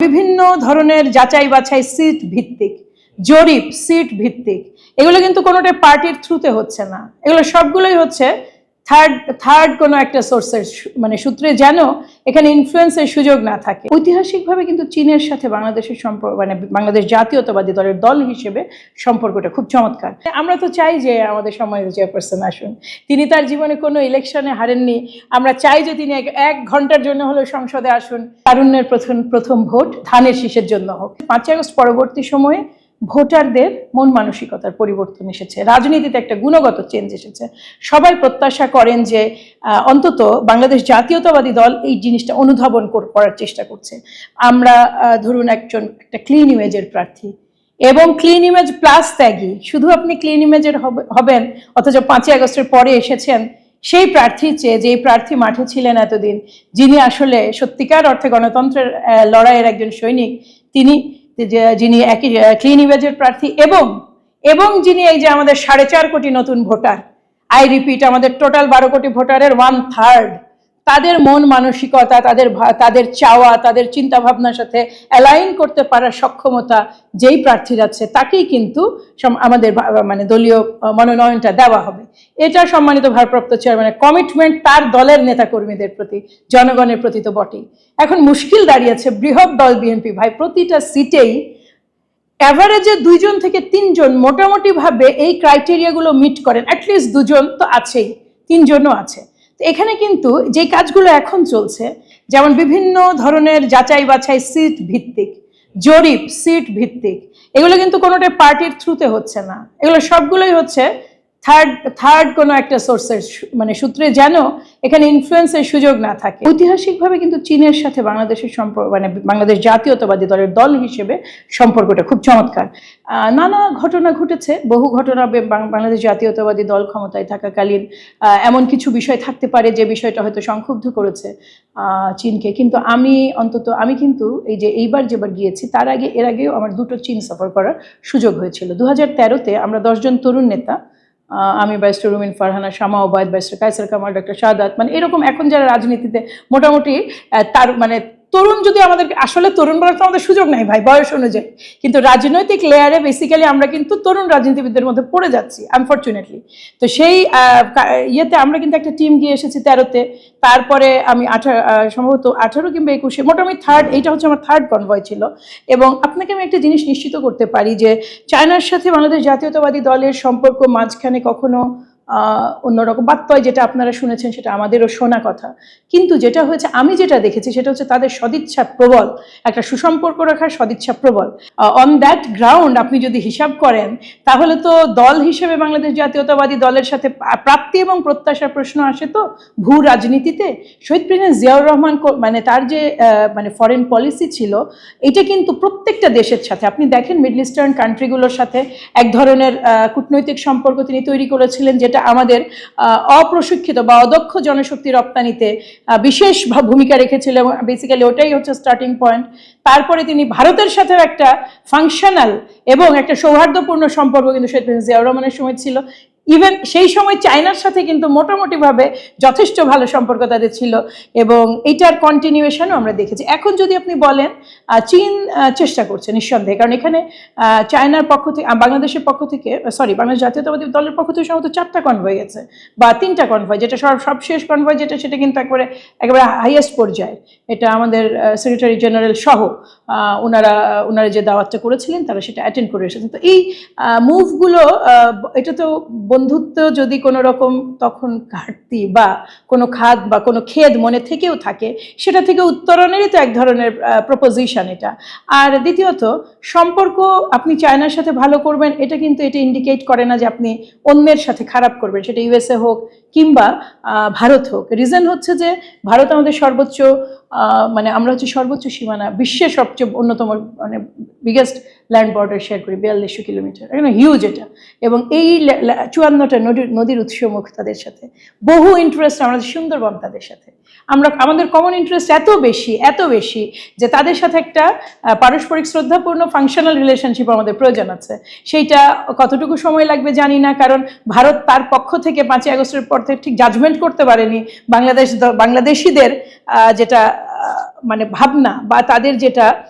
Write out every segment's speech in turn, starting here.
বিভিন্ন ধরনের যাচাই বাছাই সিট ভিত্তিক, জরিপ, সিট ভিত্তিক। এগুলো কিন্তু কোনোটাই পার্টির থ্রুতে হচ্ছে না। এগুলো সবগুলোই হচ্ছে থার্ড থার্ড কোনো একটা সোর্সের মানে সূত্রে যেন এখানে ইনফ্লুয়েন্সের সুযোগ না থাকে। ঐতিহাসিকভাবে কিন্তু চীনের সাথে বাংলাদেশের সম্পর্ক মানে বাংলাদেশ জাতীয়তাবাদী দলের দল হিসেবে সম্পর্কটা খুব চমৎকার। আমরা তো চাই যে আমাদের সময় চেয়ারপারসন আসুন। তিনি তার জীবনে কোনো ইলেকশনে হারেননি। আমরা চাই যে তিনি এক- এক ঘণ্টার জন্য হলেও সংসদে আসুন। তারুণ্যের প্রথম প্রথম ভোট ধানের শীষের জন্য হোক। পাঁচই আগস্ট পরবর্তী সময়ে ভোটারদের মন মানসিকতার পরিবর্তন এসেছে। রাজনীতিতে একটা গুণগত চেঞ্জ এসেছে। সবাই প্রত্যাশা করেন যে অন্তত বাংলাদেশ জাতীয়তাবাদী দল এই জিনিসটা অনুধাবন করার চেষ্টা করছে। আমরা ধরুন একজন, একটা ক্লিন ইমেজের প্রার্থী। এবং ক্লিন ইমেজ প্লাস ত্যাগী। শুধু আপনি ক্লিন ইমেজের হবেন, অথচ পাঁচই আগস্টের পরে এসেছেন সেই প্রার্থীর চেয়ে যে প্রার্থী মাঠে ছিলেন এতদিন, যিনি আসলে সত্যিকার অর্থে গণতন্ত্রের লড়াইয়ের একজন সৈনিক, তিনি যিনি একই ক্লিন ইমেজের প্রার্থী এবং এবং যিনি এই যে আমাদের সাড়ে চার কোটি নতুন ভোটার আই রিপিট আমাদের টোটাল বারো কোটি ভোটারের ওয়ান থার্ড তাদের মন মানসিকতা, তাদের তাদের চাওয়া, তাদের চিন্তা ভাবনার সাথে অ্যালাইন করতে পারার সক্ষমতা যেই প্রার্থী যাচ্ছে, তাকেই কিন্তু আমাদের মানে দলীয় মনোনয়নটা দেওয়া হবে। এটা সম্মানিত ভারপ্রাপ্ত চেয়ারম্যানের কমিটমেন্ট তার দলের নেতাকর্মীদের প্রতি, জনগণের প্রতি তো বটেই। এখন মুশকিল দাঁড়িয়েছে বৃহৎ দল বিএনপি ভাই, প্রতিটা সিটেই অ্যাভারেজে দুইজন থেকে তিনজন মোটামুটি ভাবে এই ক্রাইটেরিয়াগুলো মিট করেন অ্যাটলিস্ট দুজন তো আছেই, তিনজনও আছে। এখানে কিন্তু যে কাজগুলো এখন চলছে, যেমন বিভিন্ন ধরনের যাচাই বাছাই সিট ভিত্তিক, জরিপ সিট ভিত্তিক, এগুলো কিন্তু কোনোটা পার্টির থ্রুতে হচ্ছে না। এগুলো সবগুলোই হচ্ছে থার্ড থার্ড কোনো একটা সোর্সের মানে সূত্রে যেন এখানে ইনফ্লুয়েন্সের সুযোগ না থাকে। ঐতিহাসিকভাবে কিন্তু চীনের সাথে বাংলাদেশের সম্পর্ক মানে বাংলাদেশ জাতীয়তাবাদী দলের দল হিসেবে সম্পর্কটা খুব চমৎকার। নানা ঘটনা ঘটেছে, বহু ঘটনা বাংলাদেশ জাতীয়তাবাদী দল ক্ষমতায় থাকাকালীন এমন কিছু বিষয় থাকতে পারে যে বিষয়টা হয়তো সংক্ষুব্ধ করেছে চীনকে। কিন্তু আমি অন্তত, আমি কিন্তু এই যে এইবার যেবার গিয়েছি, তার আগে, এর আগেও আমার দুটো চীন সফর করার সুযোগ হয়েছিল। দু হাজার তেরোতে আমরা দশজন তরুণ নেতা আমি barrister Rumin Farhana, Shama Obaid barrister Kaiser Kamal doctor Shahad মানে এরকম এখন যারা রাজনীতিতে মোটামুটি তার মানে তরুণ যদি আমাদের আসলে তরুণ বলার তো আমাদের সুযোগ নাই ভাই, বয়স অনুযায়ী। কিন্তু রাজনৈতিক লেয়ারে বেসিক্যালি আমরা কিন্তু তরুণ রাজনীতিবিদদের মধ্যে পড়ে যাচ্ছি আনফর্চুনেটলি তো সেই ইয়েতে আমরা কিন্তু একটা টিম গিয়ে এসেছি তেরোতে। তারপরে আমি আঠারো সম্ভবত আঠারো কিংবা একুশে, মোটামুটি থার্ড এইটা হচ্ছে আমার থার্ড কনভয় ছিল। এবং আপনাকে আমি একটা জিনিস নিশ্চিত করতে পারি যে, চায়নার সাথে বাংলাদেশ জাতীয়তাবাদী দলের সম্পর্ক মাঝখানে কখনো অন্যরকম বাত্যয় যেটা আপনারা শুনেছেন, সেটা আমাদেরও শোনা কথা। কিন্তু যেটা হয়েছে, আমি যেটা দেখেছি, সেটা হচ্ছে তাদের সদিচ্ছা প্রবল, একটা সুসম্পর্ক রাখার সদিচ্ছা প্রবল। অন দ্যাট গ্রাউন্ড আপনি যদি হিসাব করেন, তাহলে তো দল হিসেবে বাংলাদেশ জাতীয়তাবাদী দলের সাথে প্রাপ্তি এবং প্রত্যাশার প্রশ্ন আসে তো ভূ রাজনীতিতে। শহীদ প্রেসিডেন্ট জিয়াউর রহমান মানে তার যে মানে ফরেন পলিসি ছিল, এটা কিন্তু প্রত্যেকটা দেশের সাথে, আপনি দেখেন মিডল ইস্টার্ন কান্ট্রিগুলোর সাথে এক ধরনের কূটনৈতিক সম্পর্ক তিনি তৈরি করেছিলেন, যেটা আমাদের আহ, অপ্রশিক্ষিত বা অদক্ষ জনশক্তি রপ্তানিতে বিশেষ ভূমিকা রেখেছিল এবং বেসিক্যালি ওটাই হচ্ছে স্টার্টিং পয়েন্ট তারপরে তিনি ভারতের সাথেও একটা ফাংশনাল এবং একটা সৌহার্দ্যপূর্ণ সম্পর্ক কিন্তু শেখ জিয়াউর রহমানের সময় ছিল। ইভেন সেই সময় চায়নার সাথে কিন্তু মোটামুটিভাবে যথেষ্ট ভালো সম্পর্ক তাদের ছিল এবং এটার কন্টিনিউয়েশনও আমরা দেখেছি। এখন যদি আপনি বলেন চীন চেষ্টা করছে নিঃসন্দেহে। কারণ এখানে চায়নার পক্ষ থেকে বাংলাদেশের পক্ষ থেকে সরি বাংলাদেশ জাতীয়তাবাদী দলের পক্ষ থেকে সম্ভবত চারটা কনভয় গেছে বা তিনটা কনভয় যেটা সব সবশেষ কনভয় যেটা, সেটা কিন্তু একবারে, একেবারে হাইয়েস্ট পর্যায়ে। এটা আমাদের সেক্রেটারি জেনারেল সহ ওনারা ওনারা যে দাওয়াতটা করেছিলেন, তারা সেটা অ্যাটেন্ড করে এসেছেন। তো এই মুভগুলো এটা তো বন্ধুত্ব যদি কোনো রকম তখন ঘাটতি বা কোনো খাদ বা কোনো খেদ মনে থেকেও থাকে, সেটা থেকে উত্তরণেরই তো এক ধরনের প্রপোজিশন এটা। আর দ্বিতীয়ত, সম্পর্ক আপনি চায়নার সাথে ভালো করবেন, এটা কিন্তু এটা ইন্ডিকেট করে না যে আপনি অন্যের সাথে খারাপ করবেন, সেটা ইউএসএ হোক কিংবা ভারত হোক। রিজন হচ্ছে যে, ভারত আমাদের সর্বোচ্চ মানে আমরা হচ্ছে সর্বোচ্চ সীমানা, বিশ্বের সবচেয়ে অন্যতম মানে বিগেস্ট ল্যান্ড বর্ডার শেয়ার করি, বিয়াল্লিশশো কিলোমিটার। এখানে হিউজ এটা। এবং এই চুয়ান্নটা নদীর নদীর উৎসমুখ তাদের সাথে। বহু ইন্টারেস্ট আমাদের সুন্দরবন তাদের সাথে। আমরা, আমাদের কমন ইন্টারেস্ট এত বেশি এত বেশি যে তাদের সাথে একটা পারস্পরিক শ্রদ্ধাপূর্ণ ফাংশনাল রিলেশনশিপ আমাদের প্রয়োজন আছে। সেইটা কতটুকু সময় লাগবে জানি না, কারণ ভারত তার পক্ষ থেকে পাঁচই আগস্টের পর থেকে ঠিক জাজমেন্ট করতে পারেনি। বাংলাদেশ বাংলাদেশিদের যেটা মানে ভাবনা বা তাদের যেটা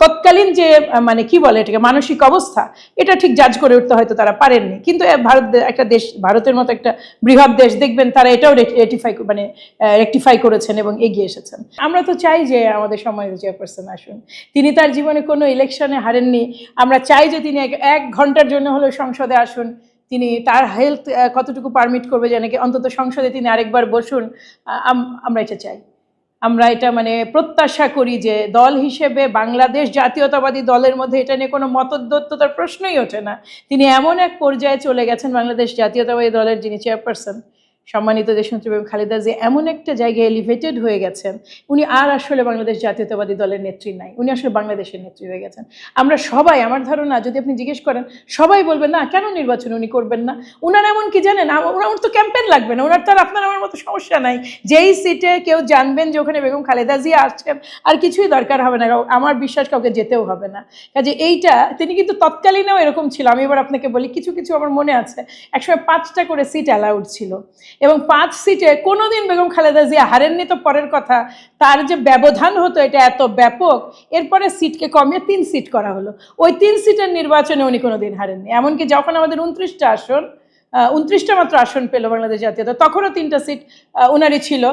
তৎকালীন যে মানে কি বলে এটাকে, মানসিক অবস্থা, এটা ঠিক জাজ করে উঠতে হয়তো তারা পারেননি। কিন্তু ভারত একটা দেশ, ভারতের মতো একটা বৃহৎ দেশ, দেখবেন তারা এটাও রেটিফাই মানে রেকটিফাই করেছেন এবং এগিয়ে এসেছেন। আমরা তো চাই যে আমাদের সময় চেয়ারপারসন আসুন। তিনি তার জীবনে কোনো ইলেকশনে হারেননি। আমরা চাই যে তিনি এক- ঘণ্টার জন্য হলেও সংসদে আসুন। তিনি তার হেলথ কতটুকু পারমিট করবে যে নাকি অন্তত সংসদে তিনি আরেকবার বসুন। আমরা এটা চাই। আমরা এটা মানে প্রত্যাশা করি যে দল হিসেবে বাংলাদেশ জাতীয়তাবাদী দলের মধ্যে এটা নিয়ে কোনো মতদ্বত্ততার প্রশ্নই ওঠে না। তিনি এমন এক পর্যায়ে চলে গেছেন বাংলাদেশ জাতীয়তাবাদী দলের যিনি চেয়ারপারসন। সম্মানিত দেশমন্ত্রী বেগম খালেদা যে এমন একটা জায়গায় এলিভেটেড হয়ে গেছেন, উনি আর আসলে বাংলাদেশ জাতীয়তাবাদী দলের নেত্রী নাই, উনি আসলে বাংলাদেশের নেত্রী হয়ে গেছেন। আমরা সবাই, আমার ধারণা, যদি আপনি জিজ্ঞেস করেন, সবাই বলবেন, না, কেন নির্বাচন উনি করবেন না? উনার এমন কি জানেন? ওনার তো ক্যাম্পেন লাগবে না ওনার তো আর আপনার আমার মতো সমস্যা নাই। যেই সিটে কেউ জানবেন যে ওখানে বেগম খালেদা জিয়া আসছেন, আর কিছুই দরকার হবে না আমার বিশ্বাস কাউকে যেতেও হবে না। কাজে এইটা, তিনি কিন্তু তৎকালীনও এরকম ছিল, আমি এবার আপনাকে বলি, কিছু কিছু আমার মনে আছে। একসময় পাঁচটা করে সিট অ্যালাউড ছিল। এবং পাঁচ সিটে কোনোদিন বেগম খালেদা জিয়া হারেননি তো পরের কথা। তার যে ব্যবধান হতো, এটা এত ব্যাপক, এরপরে সিটকে কমিয়ে তিন সিট করা হলো। ওই তিন সিটের নির্বাচনে উনি কোনোদিন হারেননি। এমনকি যখন আমাদের উনত্রিশটা আসন উনত্রিশটা মাত্র আসন পেল বাংলাদেশ জাতীয়তা, তখনও তিনটা সিট ওনারই ছিল।